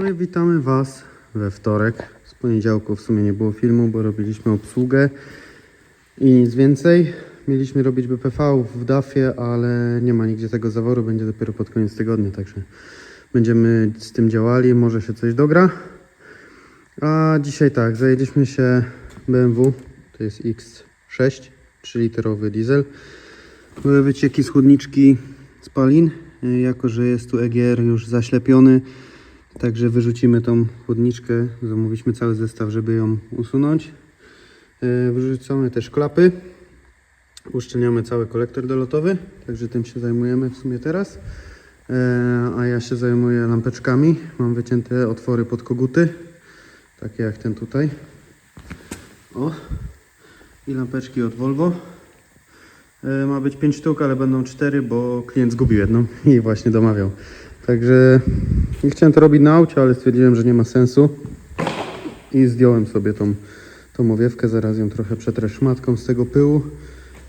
No i witamy Was we wtorek. Z poniedziałku w sumie nie było filmu, bo robiliśmy obsługę i nic więcej. Mieliśmy robić BPV w DAF-ie, ale nie ma nigdzie tego zaworu, będzie dopiero pod koniec tygodnia, także będziemy z tym działali, może się coś dogra. A dzisiaj tak, zajęliśmy się BMW, to jest X6, 3-literowy diesel. Były wycieki z chłodniczki spalin, jako że jest tu EGR już zaślepiony, także wyrzucimy tą chłodniczkę, zamówiliśmy cały zestaw, żeby ją usunąć. Y, Wyrzucamy też klapy, uszczelniamy cały kolektor dolotowy, także tym się zajmujemy w sumie teraz. E, A ja się zajmuję lampeczkami, mam wycięte otwory pod koguty, takie jak ten tutaj. O, i lampeczki od Volvo. E, Ma być 5 sztuk, ale będą 4, bo klient zgubił jedną i właśnie domawiał. Także nie chciałem to robić na aucie, ale stwierdziłem, że nie ma sensu. I zdjąłem sobie tą, tą owiewkę, zaraz ją trochę przetrę szmatką z tego pyłu,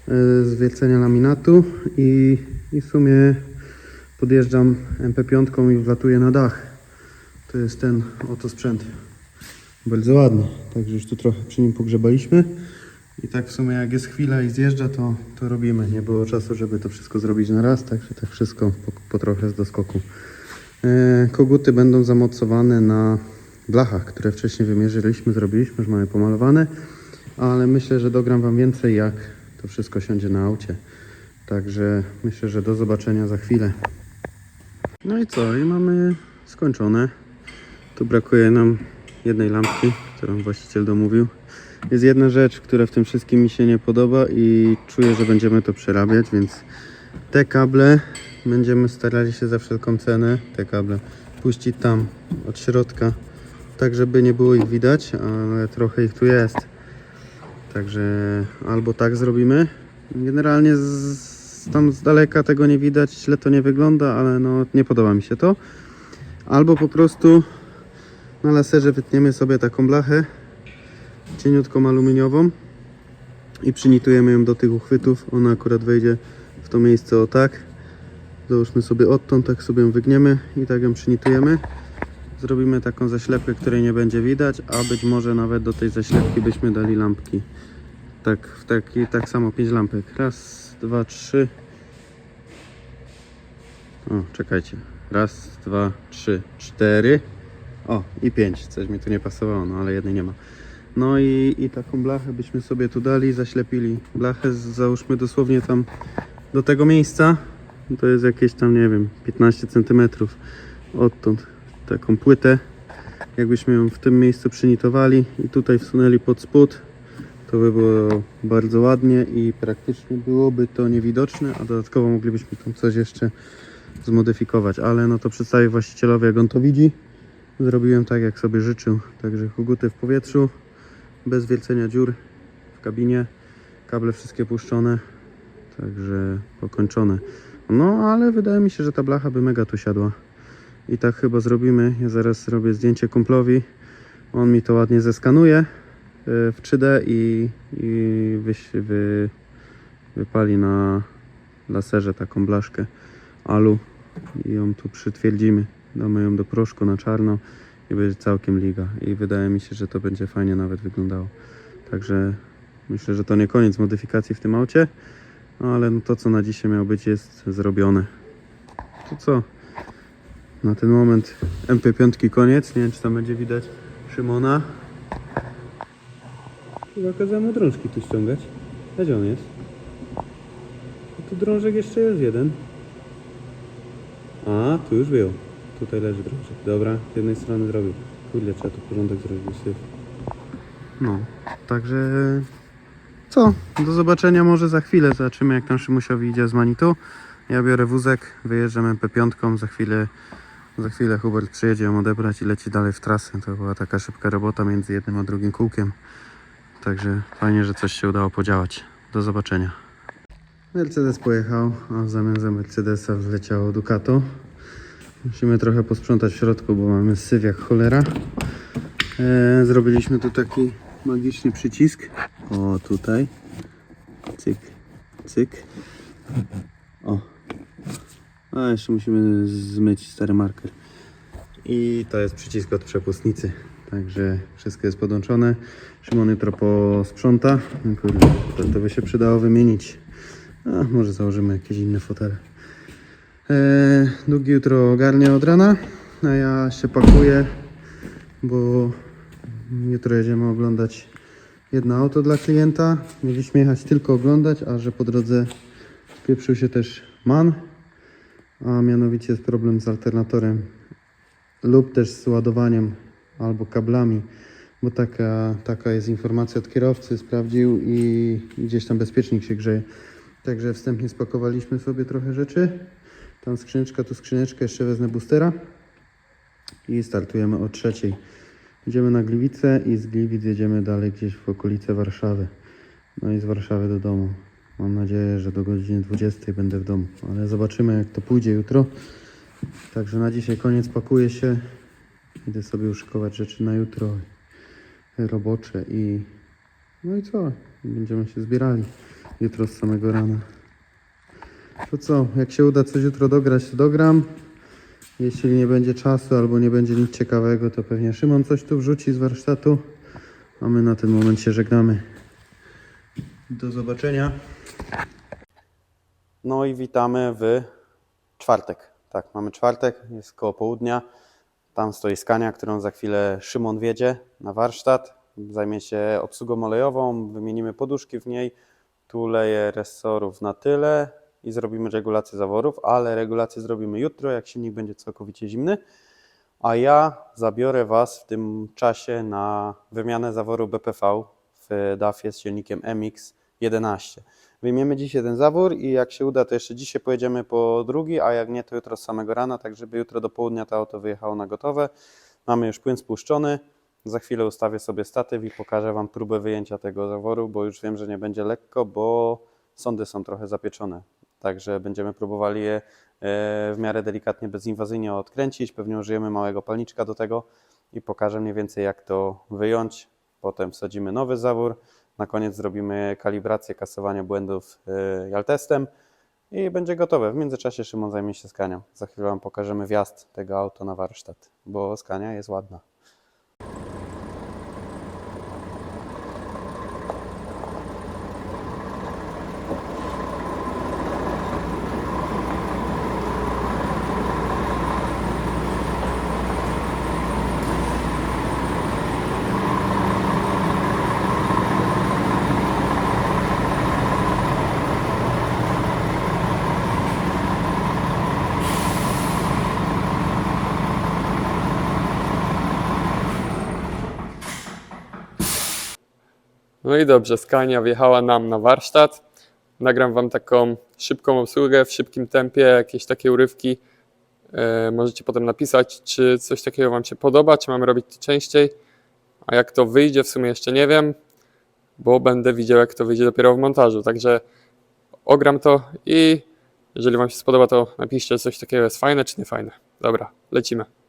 e, z wiercenia laminatu i, i w sumie podjeżdżam MP5 i wlatuję na dach. To jest ten oto sprzęt. Bardzo ładny, także już tu trochę przy nim pogrzebaliśmy. I tak w sumie jak jest chwila i zjeżdża, to, to robimy. Nie było czasu, żeby to wszystko zrobić na raz, także tak wszystko po, po trochę z doskoku. E, koguty będą zamocowane na blachach, które wcześniej wymierzyliśmy, zrobiliśmy, już mamy pomalowane, ale myślę, że dogram Wam więcej, jak to wszystko siądzie na aucie. Także myślę, że do zobaczenia za chwilę. No i co? I mamy skończone. Tu brakuje nam jednej lampki, którą właściciel domówił. Jest jedna rzecz, która w tym wszystkim mi się nie podoba i czuję, że będziemy to przerabiać, więc te kable będziemy starali się za wszelką cenę, te kable, puścić tam od środka, tak żeby nie było ich widać, ale trochę ich tu jest. Także albo tak zrobimy. Generalnie z, tam z daleka tego nie widać, źle to nie wygląda, ale no nie podoba mi się to. Albo po prostu na laserze wytniemy sobie taką blachę cieniutką aluminiową i przynitujemy ją do tych uchwytów. Ona akurat wejdzie to miejsce o tak. Załóżmy sobie odtąd, tak sobie ją wygniemy i tak ją przynitujemy. Zrobimy taką zaślepkę, której nie będzie widać, a być może nawet do tej zaślepki byśmy dali lampki. Tak, w taki, tak samo pięć lampek. Raz, dwa, trzy. O, czekajcie. Raz, dwa, trzy, cztery. O, i pięć. Coś mi tu nie pasowało, no ale jednej nie ma. No i, i taką blachę byśmy sobie tu dali, zaślepili blachę, załóżmy dosłownie tam do tego miejsca. To jest jakieś tam, nie wiem, 15 cm odtąd. Taką płytę. Jakbyśmy ją w tym miejscu przynitowali i tutaj wsunęli pod spód, to by było bardzo ładnie i praktycznie byłoby to niewidoczne, a dodatkowo moglibyśmy tam coś jeszcze zmodyfikować, ale no to przedstawię właścicielowi, jak on to widzi. Zrobiłem tak, jak sobie życzył, także koguty w powietrzu, bez wielcenia dziur w kabinie, kable wszystkie puszczone, także pokończone. No, ale wydaje mi się, że ta blacha by mega tu siadła. I tak chyba zrobimy. Ja zaraz zrobię zdjęcie kumplowi. On mi to ładnie zeskanuje y, w 3D i, i wy, wypali na laserze taką blaszkę alu i ją tu przytwierdzimy. Damy ją do proszku na czarno i będzie całkiem liga. I wydaje mi się, że to będzie fajnie nawet wyglądało. Także myślę, że to nie koniec modyfikacji w tym aucie, no ale no to co na dzisiaj miało być jest zrobione. To co? Na ten moment MP5 koniec. Nie wiem, czy tam będzie widać Szymona. Chyba kazałem mu drążki tu ściągać. A gdzie on jest? No tu drążek jeszcze jest jeden. A, tu już wyjął. Tutaj leży drążek. Dobra, z jednej strony zrobił. Kurde, trzeba tu porządek zrobić. No, także... Co? Do zobaczenia może za chwilę. Zobaczymy jak tam Szymusiowi idzie z Manitu. Ja biorę wózek, wyjeżdżam MP5, za chwilę za chwilę Hubert przyjedzie ją odebrać i leci dalej w trasę. To była taka szybka robota między jednym a drugim kółkiem. Także fajnie, że coś się udało podziałać. Do zobaczenia. Mercedes pojechał, a w zamian za Mercedesa wleciało Ducato. Musimy trochę posprzątać w środku, bo mamy syf jak cholera. E, zrobiliśmy tu taki magiczny przycisk. O, tutaj. Cyk, cyk. O, a jeszcze musimy zmyć stary marker. i to jest przycisk od przepustnicy. Także wszystko jest podłączone. Szymon jutro posprząta. Kurde, to, to by się przydało wymienić. A, może założymy jakieś inne fotele. Eee, Długi jutro ogarnia od rana, a ja się pakuję, bo jutro jedziemy oglądać jedno auto dla klienta. Mieliśmy jechać tylko oglądać, a że po drodze spieprzył się też MAN, a mianowicie jest problem z alternatorem lub też z ładowaniem albo kablami, bo taka, taka jest informacja od kierowcy, sprawdził i gdzieś tam bezpiecznik się grzeje. Także wstępnie spakowaliśmy sobie trochę rzeczy. Tam skrzyneczka, tu skrzyneczka, jeszcze wezmę boostera i startujemy o trzeciej. Idziemy na Gliwice i z Gliwic jedziemy dalej gdzieś w okolice Warszawy. No i z Warszawy do domu. Mam nadzieję, że do godziny 20 będę w domu, ale zobaczymy jak to pójdzie jutro. Także na dzisiaj koniec, pakuję się. Idę sobie uszykować rzeczy na jutro robocze i no i co? Będziemy się zbierali jutro z samego rana. To co, jak się uda coś jutro dograć, to dogram. Jeśli nie będzie czasu albo nie będzie nic ciekawego, to pewnie Szymon coś tu wrzuci z warsztatu. A my na ten moment się żegnamy. Do zobaczenia. No i witamy w czwartek. Tak, mamy czwartek, jest koło południa. Tam stoi skania, którą za chwilę Szymon wiedzie na warsztat. Zajmie się obsługą olejową, wymienimy poduszki w niej. Tu leję resorów na tyle i zrobimy regulację zaworów, ale regulację zrobimy jutro, jak silnik będzie całkowicie zimny. A ja zabiorę Was w tym czasie na wymianę zaworu BPV w DAF-ie z silnikiem MX-11. Wyjmiemy dzisiaj ten zawór i jak się uda, to jeszcze dzisiaj pojedziemy po drugi, a jak nie, to jutro z samego rana, tak żeby jutro do południa to auto wyjechało na gotowe. Mamy już płyn spuszczony. Za chwilę ustawię sobie statyw i pokażę Wam próbę wyjęcia tego zaworu, bo już wiem, że nie będzie lekko, bo sądy są trochę zapieczone. Także będziemy próbowali je e, w miarę delikatnie, bezinwazyjnie odkręcić. Pewnie użyjemy małego palniczka do tego i pokażę mniej więcej jak to wyjąć. Potem wsadzimy nowy zawór. Na koniec zrobimy kalibrację, kasowanie błędów e, jaltestem i będzie gotowe. W międzyczasie Szymon zajmie się skanią. Za chwilę Wam pokażemy wjazd tego auto na warsztat, bo skania jest ładna. I dobrze, Skania wjechała nam na warsztat. Nagram Wam taką szybką obsługę w szybkim tempie, jakieś takie urywki. E, możecie potem napisać, czy coś takiego Wam się podoba, czy mamy robić to częściej. A jak to wyjdzie, w sumie jeszcze nie wiem, bo będę widział, jak to wyjdzie dopiero w montażu. Także ogram to i jeżeli Wam się spodoba, to napiszcie, czy coś takiego jest fajne, czy nie fajne. Dobra, lecimy.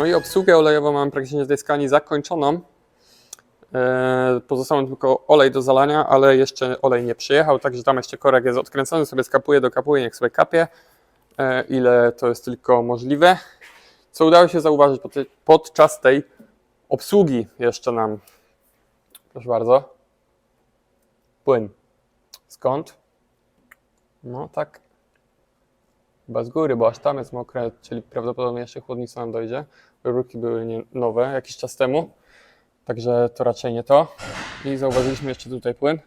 No i obsługę olejową mam praktycznie z tej skali zakończoną. E, Pozostał tylko olej do zalania, ale jeszcze olej nie przyjechał, także tam jeszcze korek jest odkręcony, sobie skapuje, dokapuje, niech sobie kapie, e, ile to jest tylko możliwe. Co udało się zauważyć pod- podczas tej obsługi jeszcze nam, proszę bardzo, płyn. Skąd? No tak, Chyba z góry, bo aż tam jest mokre, czyli prawdopodobnie jeszcze chłodnica nam dojdzie. Rurki były nie, nowe jakiś czas temu, także to raczej nie to. I zauważyliśmy jeszcze tutaj płyn.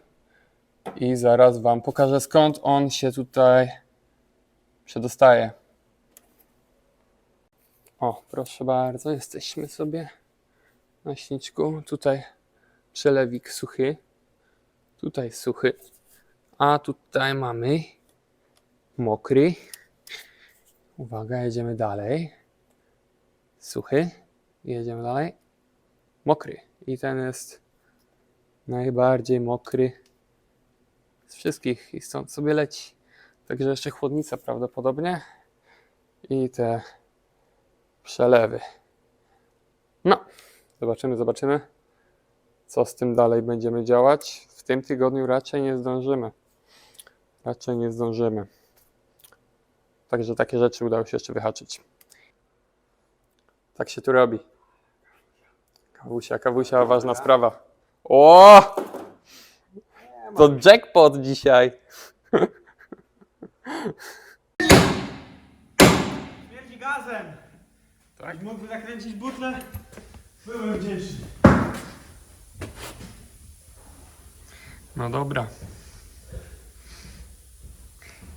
I zaraz Wam pokażę skąd on się tutaj przedostaje. O, proszę bardzo, jesteśmy sobie na śniczku. Tutaj przelewik suchy, tutaj suchy, a tutaj mamy mokry. Uwaga, jedziemy dalej. Suchy. Jedziemy dalej. Mokry. I ten jest najbardziej mokry z wszystkich i stąd sobie leci. Także jeszcze chłodnica prawdopodobnie. I te przelewy. No, zobaczymy, zobaczymy, co z tym dalej będziemy działać. W tym tygodniu raczej nie zdążymy. Raczej nie zdążymy. Także takie rzeczy udało się jeszcze wyhaczyć. Tak się tu robi. Kawusia, kawusia, ważna sprawa. O! To jackpot dzisiaj. Śmierdzi gazem! Tak? Mógłby zakręcić butlę, byłem wdzięczny. No dobra.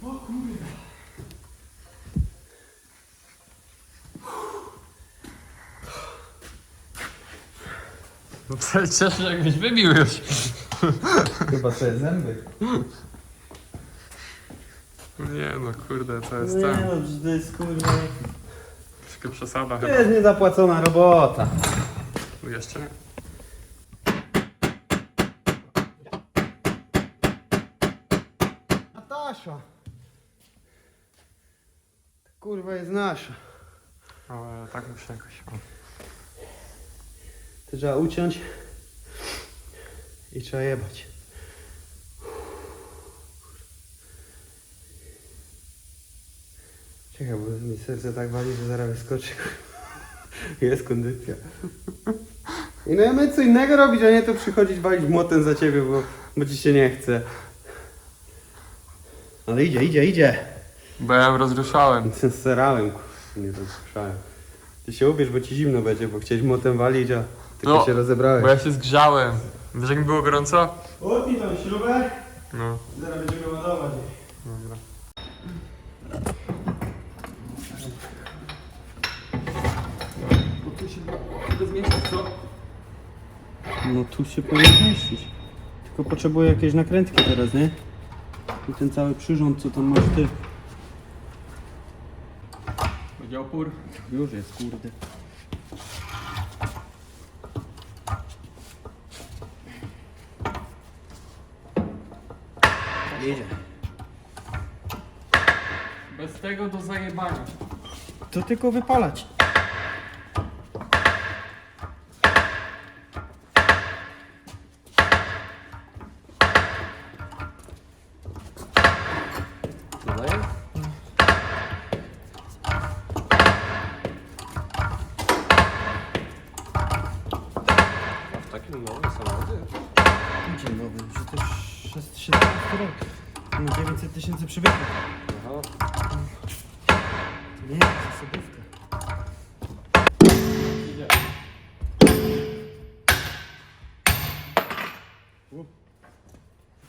O kurde. No przecież jakbyś wybił już. Chyba sobie zęby. Nie no, kurde, to jest Nie tam. no, przecież to jest kurwa. Troszkę przesada To chyba. jest niezapłacona robota. Jeszcze. Natasza! Ta kurwa jest nasza. Ale tak muszę jakoś. O. To trzeba uciąć i trzeba jebać. Czekaj, bo mi serce tak wali, że zaraz wyskoczy. Jest kondycja. I no ja my co innego robić, a nie to przychodzić walić młotem za ciebie, bo, bo ci się nie chce. Ale idzie, idzie, idzie. Bo ja rozruszałem. Serałem, kurwa, nie rozruszałem. Ty się ubierz, bo ci zimno będzie, bo chciałeś młotem walić, a tylko No, się rozebrałeś. Bo ja się zgrzałem. Wiesz jak mi było gorąco? Utnij tą śrubę, No. zaraz będziemy ładować. Dobra. Bo tu się zmieścić, co? No tu się powinien mieścić. Tylko potrzebuję jakiejś nakrętki teraz, nie? I ten cały przyrząd, co tam masz ty. Będzie opór. Już jest, kurde. Jedzie. Bez tego do zajebania. To tylko wypalać. Tysięcy przebiegów. Aha. To nie jest osobówka. Idzie.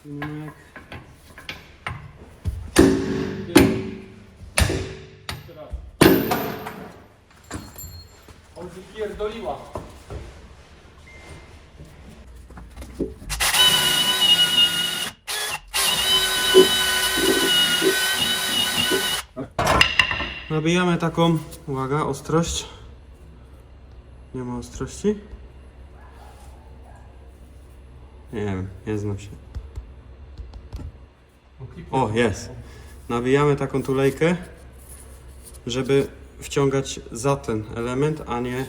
Tu nie ma jak... Teraz. On wypierdoliła. Nabijamy taką, uwaga, ostrość. Nie ma ostrości? Nie wiem, nie znam się. O, jest. Nabijamy taką tulejkę, żeby wciągać za ten element, a nie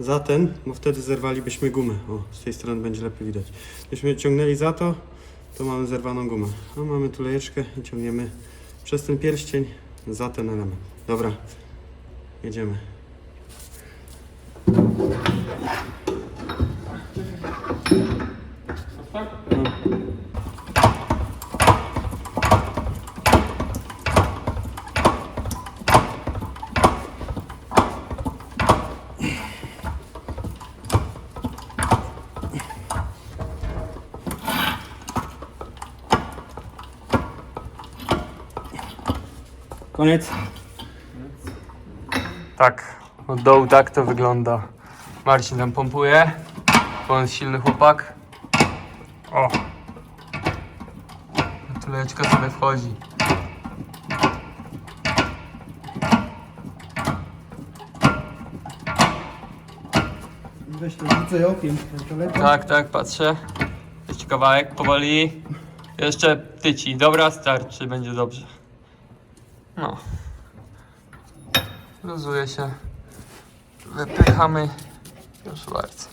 za ten, bo wtedy zerwalibyśmy gumę. O, z tej strony będzie lepiej widać. Gdybyśmy ciągnęli za to, to mamy zerwaną gumę. A mamy tulejeczkę i ciągniemy przez ten pierścień za ten element. Dobra, jedziemy. Koniec. Tak, od dołu tak to wygląda. Marcin tam pompuje, bo on jest silny chłopak. O! Tuleczka sobie wchodzi. Weź to rzucaj okiem. Tak, tak, patrzę. Jeszcze kawałek, powoli. Jeszcze tyci. Dobra, starczy, będzie dobrze. No. Luzuje się. Wypychamy. Proszę bardzo.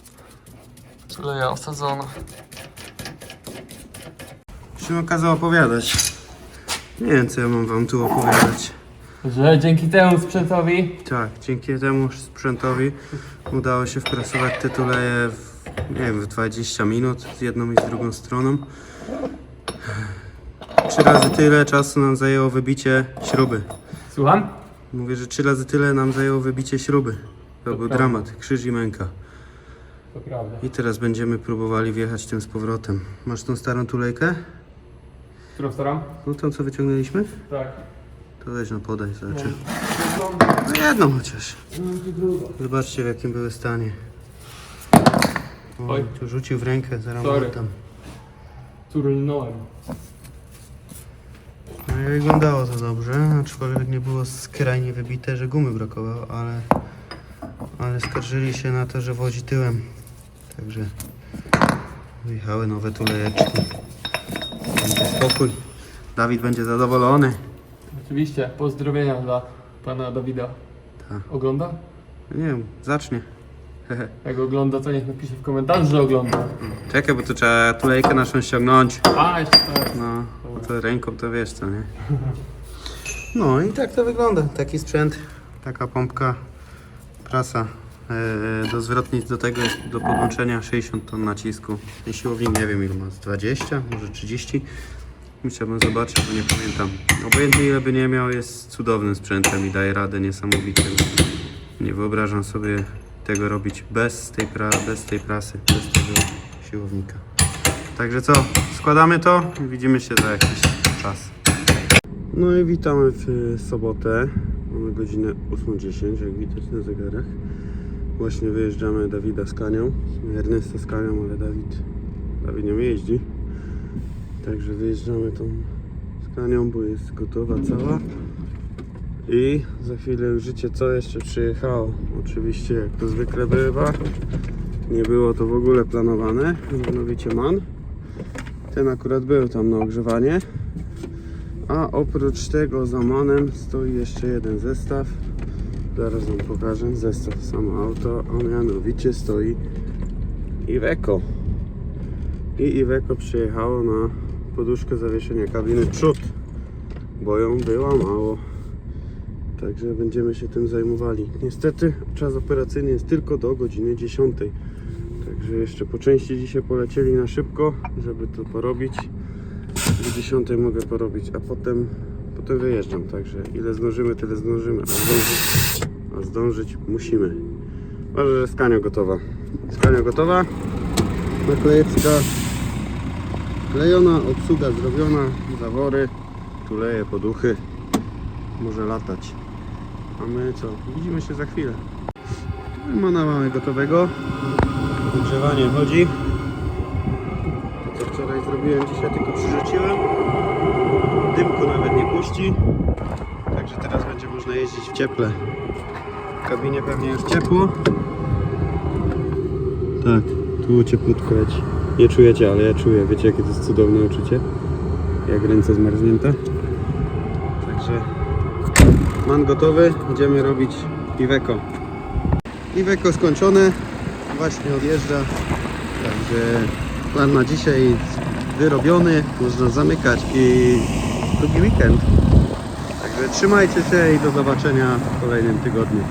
Tuleja osadzona. Się kazał opowiadać. Nie wiem, co ja mam wam tu opowiadać. Że dzięki temu sprzętowi Tak, dzięki temu sprzętowi udało się wprasować te tuleje w, nie wiem, w 20 minut z jedną i z drugą stroną. Trzy razy tyle czasu nam zajęło wybicie śruby. Słucham? Mówię, że trzy razy tyle nam zajęło wybicie śruby. To był prawda. dramat, krzyż i męka. To prawda. I teraz będziemy próbowali wjechać tym z powrotem. Masz tą starą tulejkę? Którą staram? No tą, co wyciągnęliśmy? Tak. To weź no podaj, znaczy. No jedną chociaż. Zobaczcie w jakim były stanie. O, Oj. tu rzucił w rękę, zaraz Sorry. tam. Turlnąłem. No i wyglądało to dobrze, aczkolwiek nie było skrajnie wybite, że gumy brakowało, ale, ale skarżyli się na to, że wodzi tyłem. Także wjechały nowe tulejeczki. Będzie spokój. Dawid będzie zadowolony. Oczywiście, pozdrowienia dla pana Dawida. Tak. Ogląda? Nie wiem, zacznie. Jak ogląda, to niech napisze w komentarzu, że ogląda. Czekaj, bo tu trzeba tulejkę naszą ściągnąć. A, jeszcze tak. No, bo to ręką to wiesz co, nie? No i tak to wygląda. Taki sprzęt, taka pompka, prasa E, Do zwrotnic do tego jest do podłączenia 60 ton nacisku. Ten siłownik nie wiem ile ma, z 20, może 30. Musiałbym zobaczyć, bo nie pamiętam. Obojętnie ile by nie miał, jest cudownym sprzętem i daje radę niesamowicie. Nie wyobrażam sobie tego robić bez tej, pra- bez tej prasy, bez tego siłownika. Także co, składamy to i widzimy się za jakiś czas. No i witamy w sobotę. Mamy godzinę 8.10, jak widać na zegarach. Właśnie wyjeżdżamy Dawida z Kanią. Ernesta z Kanią, ale Dawid, Dawid nią jeździ. Także wyjeżdżamy tą z Kanią, bo jest gotowa cała. I za chwilę już życie co jeszcze przyjechało. Oczywiście jak to zwykle bywa. Nie było to w ogóle planowane. Mianowicie MAN. Ten akurat był tam na ogrzewanie. A oprócz tego za manem stoi jeszcze jeden zestaw. Zaraz wam pokażę zestaw samo auto, a mianowicie stoi Iveco. I Iveco przyjechało na poduszkę zawieszenia kabiny przód, bo ją było mało. Także będziemy się tym zajmowali. Niestety czas operacyjny jest tylko do godziny 10. Także jeszcze po części dzisiaj polecieli na szybko, żeby to porobić. Do 10 mogę porobić, a potem, potem wyjeżdżam. Także ile zdążymy, tyle zdążymy. A zdążyć, a zdążyć musimy. Może, że skania gotowa. Skania gotowa. Naklejeczka klejona, obsługa zrobiona, zawory, tuleje, poduchy. Może latać. A my co? Widzimy się za chwilę. Mana mamy gotowego. Ogrzewanie chodzi. To co wczoraj zrobiłem, dzisiaj tylko przyrzuciłem. Dymku nawet nie puści. Także teraz będzie można jeździć w cieple. W kabinie pewnie już ciepło. Tak, tu cieplutko leci. Nie czujecie, ale ja czuję. Wiecie jakie to jest cudowne uczucie? Jak ręce zmarznięte. Man gotowy. Idziemy robić Iveco. Iveco skończone. Właśnie odjeżdża. Także plan na dzisiaj wyrobiony. Można zamykać i drugi weekend. Także trzymajcie się i do zobaczenia w kolejnym tygodniu.